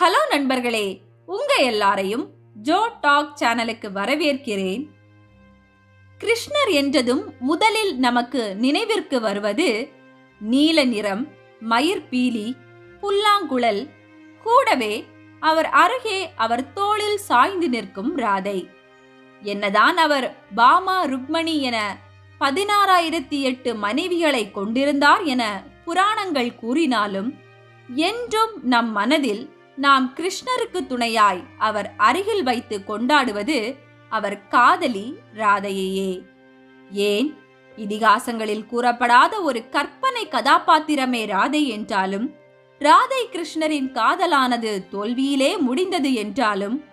Hello நண்பர்களே உங்க எல்லாரையும் ஜோ டாக் சேனலுக்கு வரவேற்கிறேன். கிருஷ்ணர் என்றதும் முதலில் நமக்கு நினைவிற்கு வருவது நீல நிறம் மயிர் பீலி புல்லாங்குழல் கூடவே அவர் அருகே அவர் தோளில் சாய்ந்து நிற்கும் ராதை. என்னதான் அவர் பாமா ருக்மணி என பதினாறாயிரத்தி எட்டு மனைவிகளை கொண்டிருந்தார் என புராணங்கள் கூறினாலும் என்றும் நம் மனதில் நாம் கிருஷ்ணருக்கு துணையாய் அவர் அருகில் வைத்து கொண்டாடுவது அவர் காதலி ராதையையே. ஏன்? இதிகாசங்களில் கூறப்படாத ஒரு கற்பனை கதாபாத்திரமே ராதை என்றாலும் ராதை கிருஷ்ணரின் காதலானது தோல்வியிலே முடிந்தது என்றாலும்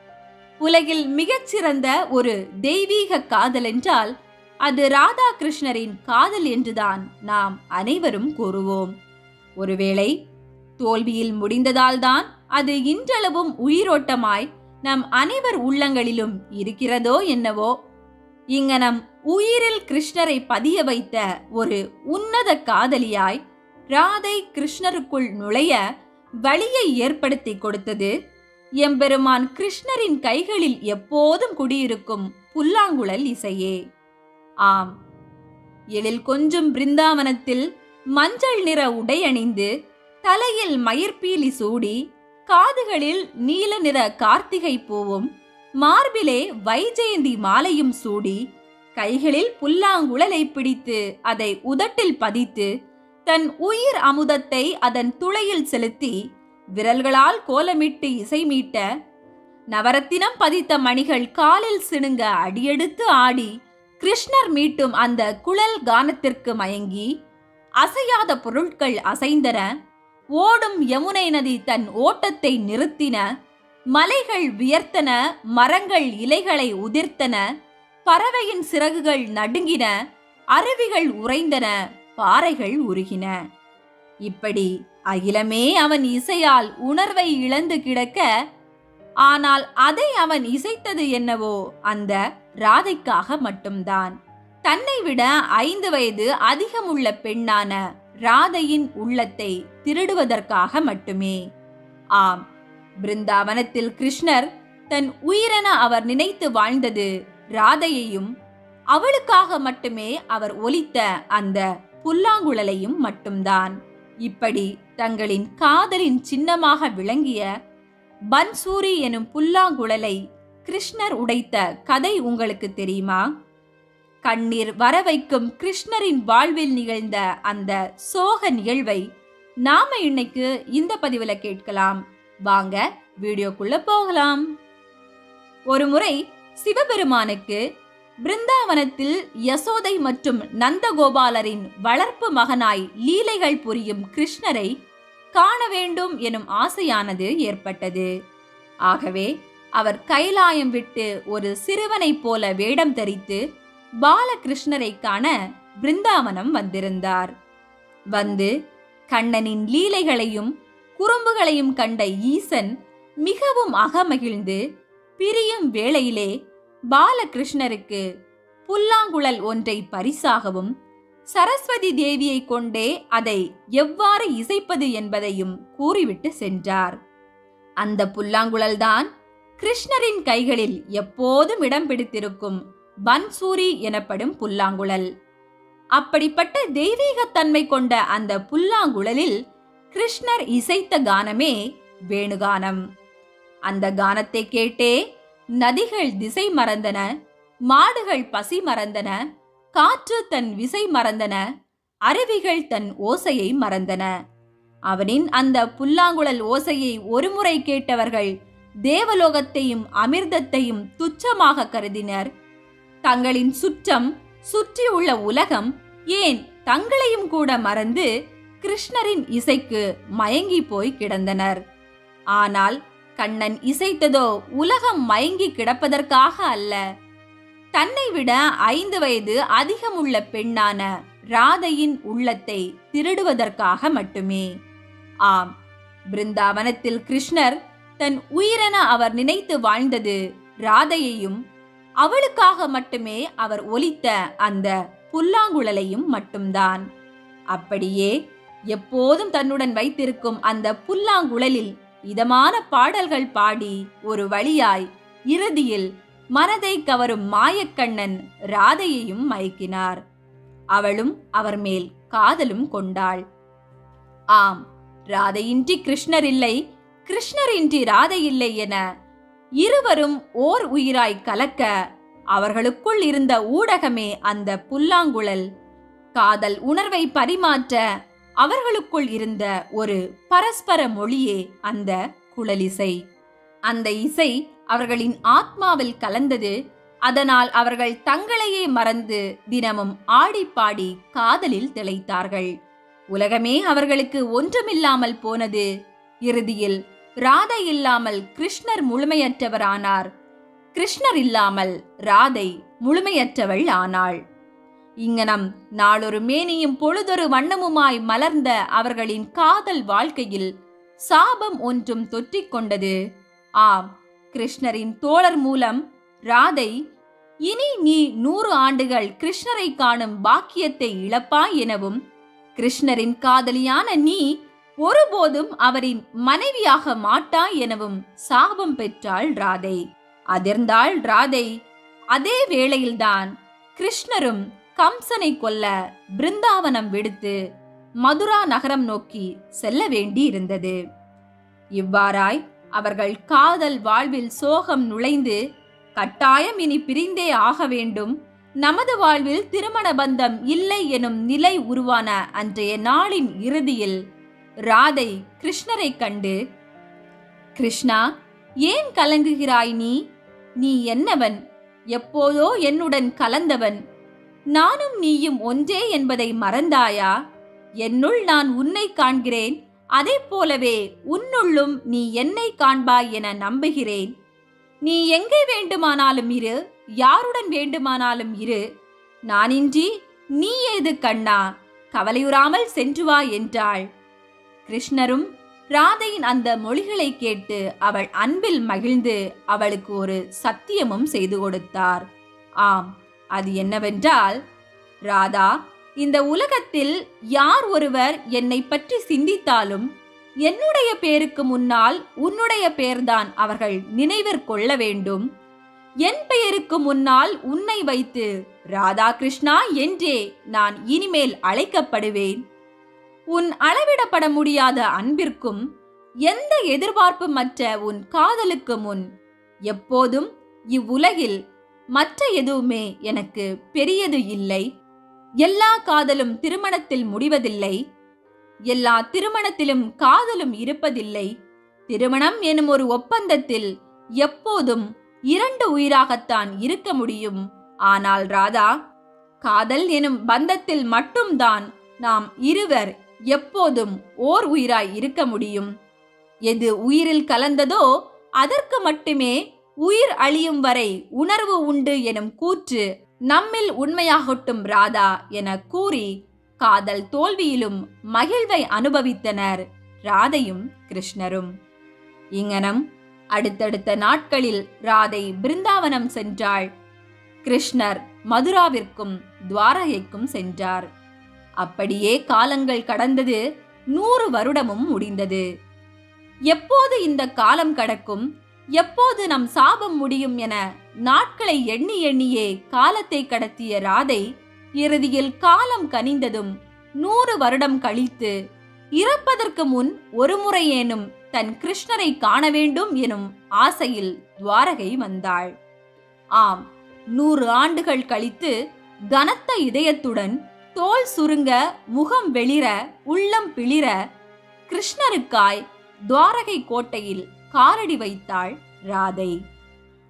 உலகில் மிகச்சிறந்த ஒரு தெய்வீக காதல் என்றால் அது ராதா கிருஷ்ணரின் காதல் என்றுதான் நாம் அனைவரும் கூறுவோம். ஒருவேளை தோல்வியில் முடிந்ததால்தான் அது இன்றளவும் உயிரோட்டமாய் நம் அனைவர் உள்ளங்களிலும் இருக்கிறதோ என்னவோ? இங்கனம் உயிரில் கிருஷ்ணரை பதிய வைத்த ஒரு உன்னத காதலியாய் ராதை கிருஷ்ணருக்குள் நுழைய வழியை ஏற்படுத்தி கொடுத்தது. எம்பெருமான் கிருஷ்ணரின் கைகளில் எப்போதும் குடியிருக்கும் புல்லாங்குழல் இசையே. ஆம். எழில் கொஞ்சம் பிருந்தாவனத்தில் மஞ்சள் நிற உடை அணிந்து தலையில் மயிர்பீலி சூடி காதுகளில் நீல நிற கார்த்திகை பூவும் மார்பிலே வைஜெயந்தி மாலையும் சூடி கைகளில் புல்லாங்குழலை பிடித்து அதை உதட்டில் பதித்து தன் உயிர் அமுதத்தை அதன் துளையில் செலுத்தி விரல்களால் கோலமிட்டு இசை மீட்ட நவரத்தினம் பதித்த மணிகள் காலில் சிணுங்க அடியெடுத்து ஆடி கிருஷ்ணர் மீட்டும் அந்த குழல் கானத்திற்கு மயங்கி அசையாத பொருட்கள் அசைந்தன ஓடும் யமுனை நதி தன் ஓட்டத்தை நிறுத்தின. மலைகள் வியர்த்தன மரங்கள் இலைகளை உதிர்த்தன பறவையின் சிறகுகள் நடுங்கின அருவிகள் உறைந்தன பாறைகள் உருகின. இப்படி அகிலமே அவன் இசையால் உணர்வை இழந்து கிடக்க ஆனால் அதை அவன் இசைத்தது என்னவோ அந்த ராதைக்காக மட்டும்தான். தன்னை விட ஐந்து வயது அதிகமுள்ள பெண்ணான ராதையின் உள்ளத்தை திருடுவதற்காக மட்டுமே. ஆம். பிருந்தாவனத்தில் கிருஷ்ணர் தன் உயிரென அவர் நினைத்து வாழ்ந்தது ராதையையும் அவளுக்காக மட்டுமே அவர் ஒலித்த அந்த புல்லாங்குழலையும் மட்டும்தான். இப்படி தங்களின் காதலின் சின்னமாக விளங்கிய பன்சூரி எனும் புல்லாங்குழலை கிருஷ்ணர் உடைத்த கதை உங்களுக்கு தெரியுமா? கண்ணீர் வர வைக்கும் கிருஷ்ணரின் வாழ்வில் நிகழ்ந்த அந்த சோக நிகழ்வை நாம இன்னைக்கு இந்த பதிவுல கேட்கலாம். வாங்க வீடியோக்குள்ள போகலாம். ஒரு முறை சிவபெருமானுக்கு பிருந்தாவனத்தில் யசோதை மற்றும் நந்தகோபாலரின் வளர்ப்பு மகனாய் லீலைகள் புரியும் கிருஷ்ணரை காண வேண்டும் எனும் ஆசையானது ஏற்பட்டது. ஆகவே அவர் கைலாயம் விட்டு ஒரு சிறுவனைப் போல வேடம் தரித்து பாலகிருஷ்ணரை காண பிருந்தாவனம் வந்திருந்தார். வந்து கண்ணனின் லீலைகளையும் குறும்புகளையும் கண்ட ஈசன் மிகவும் அகமகிழ்ந்து பிரியும் வேளையிலே பாலகிருஷ்ணருக்கு புல்லாங்குழல் ஒன்றை பரிசாகவும் சரஸ்வதி தேவியை கொண்டே அதை எவ்வாறு இசைப்பது என்பதையும் கூறிவிட்டு சென்றார். அந்த புல்லாங்குழல்தான் கிருஷ்ணரின் கைகளில் எப்போதும் இடம் பிடித்திருக்கும் பன்சூரி எனப்படும் புல்லாங்குழல். அப்படிப்பட்ட தெய்வீகத்தன்மை கொண்ட அந்த புல்லாங்குழலில் கிருஷ்ணர் இசைத்த கானமே வேணுகானம். அந்த கானத்தை கேட்டே நதிகள் திசை மறந்தன மாடுகள் பசி மறந்தன காற்று தன் விசை மறந்தன அருவிகள் தன் ஓசையை மறந்தன. அவனின் அந்த புல்லாங்குழல் ஓசையை ஒருமுறை கேட்டவர்கள் தேவலோகத்தையும் அமிர்தத்தையும் துச்சமாக கருதினர். தங்களின் சுற்றம் சுற்றியுள்ள உலகம் ஏன் தங்களையும் கூட மறந்து கிருஷ்ணரின் இசைக்கு மயங்கி போய் கிடந்தனர். ஆனால் கண்ணன் இசைத்ததோ உலகம் மயங்கி கிடப்பதற்காக அல்ல. தன்னை விட ஐந்து வயது அதிகமுள்ள பெண்ணான ராதையின் உள்ளத்தை திருடுவதற்காக மட்டுமே. ஆம் பிருந்தாவனத்தில் கிருஷ்ணர் தன் உயிரென அவர் நினைத்து வாழ்ந்தது ராதையையும் அவளுக்காக மட்டுமே அவர் ஒலித்த அந்த புல்லாங்குழலையும் மட்டும்தான். அப்படியே எப்போதும் தன்னுடன் வைத்திருக்கும் அந்த புல்லாங்குழலில் இதமான பாடல்கள் பாடி ஒரு வழியாய் இறுதியில் மனதை கவரும் மாயக்கண்ணன் ராதையையும் மயக்கினார். அவளும் அவர் மேல் காதலும் கொண்டாள். ஆம் ராதையின்றி கிருஷ்ணர் இல்லை கிருஷ்ணரின்றி ராதை இல்லை என இருவரும் ஓர் உயிராய் கலக்க அவர்களுக்குள் இருந்த ஊடகமே அந்த புல்லாங்குழல். காதல் உணர்வை பரிமாற்ற அவர்களுக்குள் இருந்த ஒரு பரஸ்பர மொழியே அந்த குழலிசை. அந்த இசை அவர்களின் ஆத்மாவில் கலந்தது அதனால் அவர்கள் தங்களையே மறந்து தினமும் ஆடிப்பாடி காதலில் திளைத்தார்கள். உலகமே அவர்களுக்கு ஒன்றுமில்லாமல் போனது. இறுதியில் ராதை இல்லாமல் கிருஷ்ணர் முழுமையற்றவரானார். கிருஷ்ணர் இல்லாமல் ராதை முழுமையற்றவள் ஆனாள். இங்கனம் நாளொரு மேனியும் பொழுதொரு வண்ணமுமாய் மலர்ந்த அவர்களின் காதல் வாழ்க்கையில் சாபம் ஒன்றும் தொற்றிக் கொண்டது. ஆம் கிருஷ்ணரின் தோழர் மூலம் ராதை இனி நீ நூறு ஆண்டுகள் கிருஷ்ணரை காணும் பாக்கியத்தை இழப்பாய் எனவும் கிருஷ்ணரின் காதலியான நீ ஒருபோதும் அவரின் மனைவியாக மாட்டாய் எனவும் சாபம் பெற்றாள் ராதை. அதிர்ந்தாள் ராதை. அதே வேளையில்தான் கிருஷ்ணரும் கம்சனை கொல்ல பிருந்தாவனம் விடுத்து மதுரா நகரம் நோக்கி செல்ல வேண்டி இருந்தது இவ்வாறாய் அவர்கள் காதல் வாழ்வில் சோகம் நுழைந்து கட்டாயம் இனி பிரிந்தே ஆக வேண்டும். நமது வாழ்வில் திருமண பந்தம் இல்லை எனும் நிலை உருவான அன்றைய நாளின் இறுதியில் ராதை கிருஷ்ணரை கண்டு கிருஷ்ணா ஏன் கலங்குகிறாய் நீ? நீ என்னவன்? எப்போதோ என்னுடன் கலந்தவன். நானும் நீயும் ஒன்றே என்பதை மறந்தாயா? என்னுள் நான் உன்னை காண்கிறேன் அதை போலவே உன்னுள்ளும் நீ என்னை காண்பாய் என நம்புகிறேன். நீ எங்கே வேண்டுமானாலும் இரு யாருடன் வேண்டுமானாலும் இரு. நானின்றி நீ ஏது கண்ணா? கவலையுறாமல் சென்று வா என்றாள். கிருஷ்ணரும் ராதையின் அந்த மொழிகளை கேட்டு அவள் அன்பில் மகிழ்ந்து அவளுக்கு ஒரு சத்தியமும் செய்து கொடுத்தார். ஆம் அது என்னவென்றால் ராதா இந்த உலகத்தில் யார் ஒருவர் என்னை பற்றி சிந்தித்தாலும் என்னுடைய பேருக்கு முன்னால் உன்னுடைய பெயர்தான் அவர்கள் நினைவிற் கொள்ள வேண்டும். என் பெயருக்கு முன்னால் உன்னை வைத்து ராதா கிருஷ்ணா என்றே நான் இனிமேல் அழைக்கப்படுவேன். உன் அளவிடப்பட முடியாத அன்பிற்கும் எந்த எதிர்பார்ப்புமற்ற உன் காதலுக்கு முன் எப்போதும் இவ்வுலகில் மற்ற எதுவுமே எனக்கு பெரியது இல்லை. எல்லா காதலும் திருமணத்தில் முடிவதில்லை. எல்லா திருமணத்திலும் காதலும் இருப்பதில்லை. திருமணம் எனும் ஒரு ஒப்பந்தத்தில் எப்போதும் இரண்டு உயிராகத்தான் இருக்க முடியும். ஆனால் ராதா காதல் எனும் பந்தத்தில் மட்டும்தான் நாம் இருவர் எப்போதும் ஓர் உயிராய் இருக்க முடியும். எது உயிரில் கலந்ததோ அதற்கு மட்டுமே உயிர் அழியும் வரை உணர்வு உண்டு எனும் கூற்று நம்மில் உண்மையாகட்டும் ராதா என கூறி காதல் தோல்வியிலும் மகிழ்வை அனுபவித்தனர் ராதையும் கிருஷ்ணரும். இங்கனம் அடுத்தடுத்த நாட்களில் ராதை பிருந்தாவனம் சென்றாள். கிருஷ்ணர் மதுராவிற்கும் துவாரகைக்கும் சென்றார். அப்படியே காலங்கள் கடந்தது நூறு வருடமும் முடிந்தது. எப்போது இந்த காலம் கடக்கும்? எப்போது நம் சாபம் முடியும் என நாட்களை எண்ணி எண்ணியே காலத்தை கடத்திய ராதை இறுதியில் காலம் கனிந்ததும் நூறு வருடம் கழித்து இறப்பதற்கு முன் ஒரு முறையேனும் தன் கிருஷ்ணரை காண வேண்டும் எனும் ஆசையில் துவாரகை வந்தாள். ஆம் நூறு ஆண்டுகள் கழித்து கனத்த இதயத்துடன் தோல் சுருங்க முகம் வெளிர உள்ளம் பிளிர கிருஷ்ணருக்காய் துவாரகை கோட்டையில் காலடி வைத்தாள் ராதை.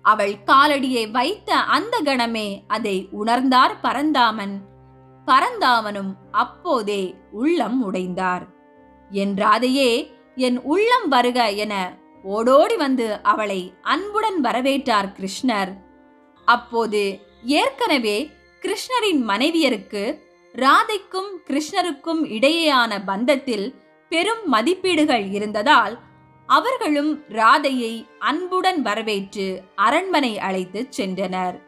அவள் காலடியை வைத்த அந்த கணமே அதை உணர்ந்தார் பரந்தாமன். பரந்தாமனும் அப்போதே உள்ளம் உடைந்தார். என் ராதையே என் உள்ளம் வருக என ஓடோடி வந்து அவளை அன்புடன் வரவேற்றார் கிருஷ்ணர். அப்போது ஏற்கனவே கிருஷ்ணரின் மனைவியருக்கு ராதைக்கும் கிருஷ்ணருக்கும் இடையேயான பந்தத்தில் பெரும் மதிப்பீடுகள் இருந்ததால் அவர்களும் ராதையை அன்புடன் வரவேற்று அரண்மனை அழைத்துச் சென்றனர்.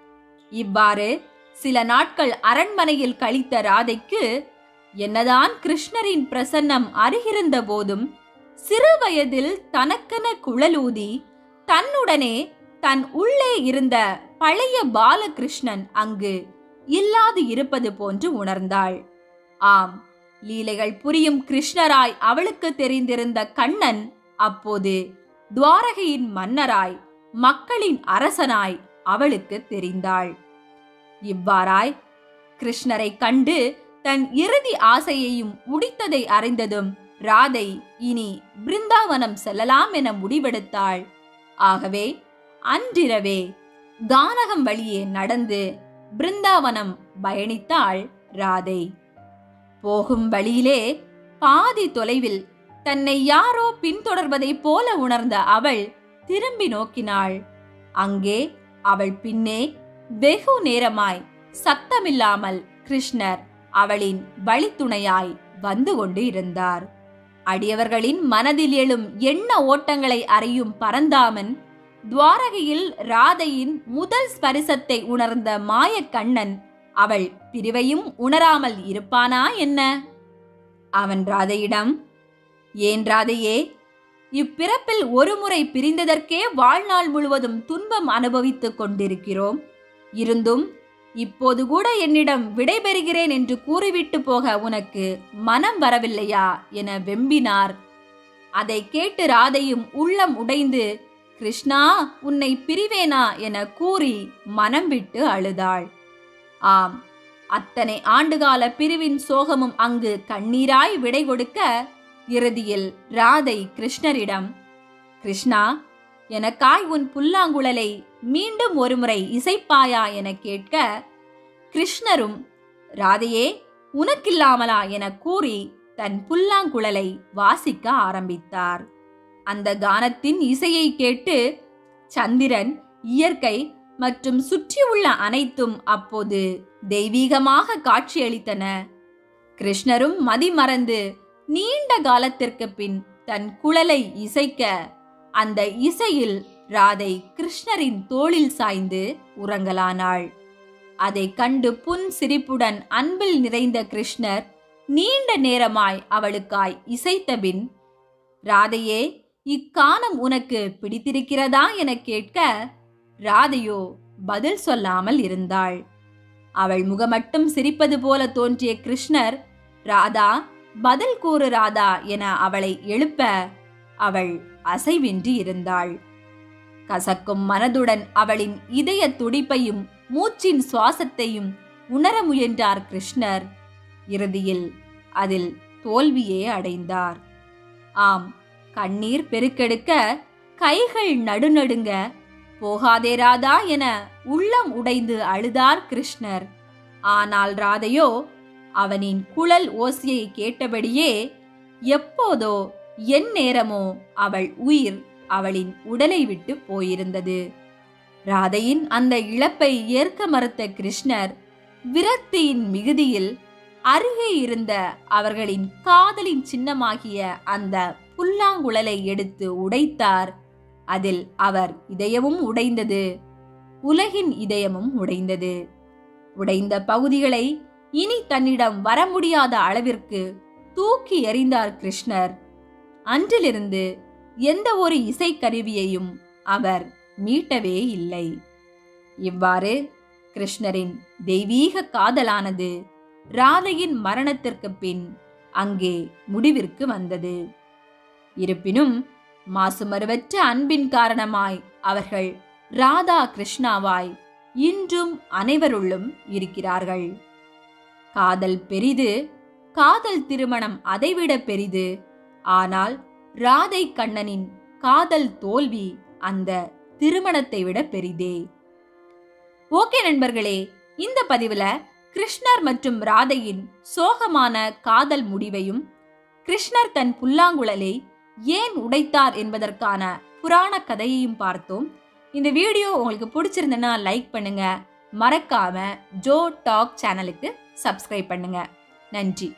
இவ்வாறு சில நாட்கள் அரண்மனையில் கழித்த ராதைக்கு என்னதான் கிருஷ்ணரின் பிரசன்னம் அருகிருந்த போதும் சிறு வயதில் தனக்கென குழலூதி தன்னுடனே தன் உள்ளே இருந்த பழைய பாலகிருஷ்ணன் அங்கு இல்லாது இருப்பது போன்று உணர்ந்தாள். ஆம் லீலைகள் புரியும் கிருஷ்ணராய் அவளுக்கு தெரிந்திருந்த கண்ணன் அப்போது துவாரகையின் மன்னராய் மக்களின் அரசனாய் அவளுக்கு தெரிந்தாள். இவ்வாறாய் கிருஷ்ணரை கண்டு தன் இறுதி ஆசையையும் முடித்ததை அறிந்ததும் ராதை இனி பிருந்தாவனம் செல்லலாம் என முடிவெடுத்தாள். ஆகவே அன்றிரவே கானகம் வழியே நடந்து பிருந்தாவனம் பயணித்தாள் ராதை. போகும் வழியிலே பாதி தொலைவில் தன்னை யாரோ பின்தொடர்வதைப் போல உணர்ந்த அவள் திரும்பி நோக்கினாள். அங்கே அவள் பின்னே வெகு நேரமாய் சத்தமில்லாமல் கிருஷ்ணர் அவளின் வழித்துணையாய் வந்து கொண்டு இருந்தார் அடியவர்களின் மனதில் எழும் எண்ண ஓட்டங்களை அறியும் பரந்தாமன் துவாரகையில் ராதையின் முதல் ஸ்பரிசத்தை உணர்ந்த மாயக்கண்ணன் அவள் பிரிவையும் உணராமல் இருப்பானா என்ன? அவன் ராதையிடம் ஏன் ராதையே இப்பிறப்பில் ஒருமுறை பிரிந்ததற்கே வாழ்நாள் முழுவதும் துன்பம் அனுபவித்துக் கொண்டிருக்கிறோம். இருந்தும் இப்போது கூட என்னிடம் விடைபெறுகிறேன் என்று கூறிவிட்டு போக உனக்கு மனம் வரவில்லையா? என வெம்பினார். அதை கேட்டு ராதையும் உள்ளம் உடைந்து கிருஷ்ணா உன்னை பிரிவேனா என கூறி மனம் விட்டு அழுதாள். ஆம் அத்தனை ஆண்டுகால பிரிவின் சோகமும் அங்கு கண்ணீராய் விடை கொடுக்க இறுதியில் ராதை கிருஷ்ணரிடம் கிருஷ்ணா எனக்காய் உன் புல்லாங்குழலை மீண்டும் ஒருமுறை இசைப்பாயா என கேட்க கிருஷ்ணரும் ராதையே உனக்கில்லாமலா என கூறி தன் புல்லாங்குழலை வாசிக்க ஆரம்பித்தார். அந்த கானத்தின் இசையை கேட்டு சந்திரன் இயற்கை மற்றும் சுற்றியுள்ள அனைத்தும் அப்போது தெய்வீகமாக காட்சியளித்தன. கிருஷ்ணரும் மதிமறந்து நீண்ட காலத்திற்கு பின் தன் குழலை இசைக்க அந்த இசையில் ராதை கிருஷ்ணரின் தோளில் சாய்ந்து உறங்கலானாள். அதை கண்டு புன் சிரிப்புடன் அன்பில் நிறைந்த கிருஷ்ணர் நீண்ட நேரமாய் அவளுக்காய் இசைத்தபின் ராதையே இக்கானம் உனக்கு பிடித்திருக்கிறதா என கேட்க ராதையோ பதில் சொல்லாமல் இருந்தாள். அவள் முகமட்டும் சிரிப்பது போல தோன்றிய கிருஷ்ணர் ராதா பதில் கூறு ராதா என அவளை எழுப்ப அவள் அசைவின்றி இருந்தாள். கசக்கும் மனதுடன் அவளின் இதய துடிப்பையும் மூச்சின் சுவாசத்தையும் உணர முயன்றார் கிருஷ்ணர். இறுதியில் அதில் தோல்வியே அடைந்தார். ஆம் கண்ணீர் பெருக்கெடுக்க கைகள் நடுநடுங்க போகாதே ராதா என உள்ளம் உடைந்து அழுதார் கிருஷ்ணர். ஆனால் ராதையோ அவனின் குழல் ஓசையை கேட்டபடியே எப்போதோ என் நேரமோ அவள் உயிர் அவளின் உடலை விட்டு போயிருந்தது. ராதையின் அந்த இழப்பை ஏற்க மறுத்த கிருஷ்ணர் விரக்தியின் மிகுதியில் அருகே இருந்த அவர்களின் காதலின் சின்னமாகிய அந்த புல்லாங்குழலை எடுத்து உடைத்தார். அதில் அவர் இதயமும் உடைந்தது. உலகின் இதயமும் உடைந்தது. உடைந்த பகுதிகளை இனி தன்னிடம் வர முடியாத அளவிற்கு தூக்கி எறிந்தார் கிருஷ்ணர். அன்றிலிருந்து எந்த ஒரு இசைக்கருவியையும் அவர் மீட்டவே இல்லை. இவ்வாறு கிருஷ்ணரின் தெய்வீக காதலானது ராதையின் மரணத்திற்கு பின் அங்கே முடிவிற்கு வந்தது. இருப்பினும் மாசுமருவற்ற அன்பின் காரணமாய் அவர்கள் ராதா கிருஷ்ணாவாய் இன்றும் அனைவருள்ளும் இருக்கிறார்கள். காதல் பெரிது காதல் திருமணம் அதைவிட பெரிது. ஆனால் ராதை கண்ணனின் காதல் தோல்வி அந்த திருமணத்தை விட பெரிதே. ஓகே நண்பர்களே இந்த பதிவுல கிருஷ்ணர் மற்றும் ராதையின் சோகமான காதல் முடிவையும் கிருஷ்ணர் தன் புல்லாங்குழலை ஏன் உடைத்தார் என்பதற்கான புராண கதையையும் பார்த்தோம். இந்த வீடியோ உங்களுக்கு பிடிச்சிருந்தனா லைக் பண்ணுங்க. மறக்காம ஜோ டாக் சேனலுக்கு சப்ஸ்கிரைப் பண்ணுங்க. நன்றி.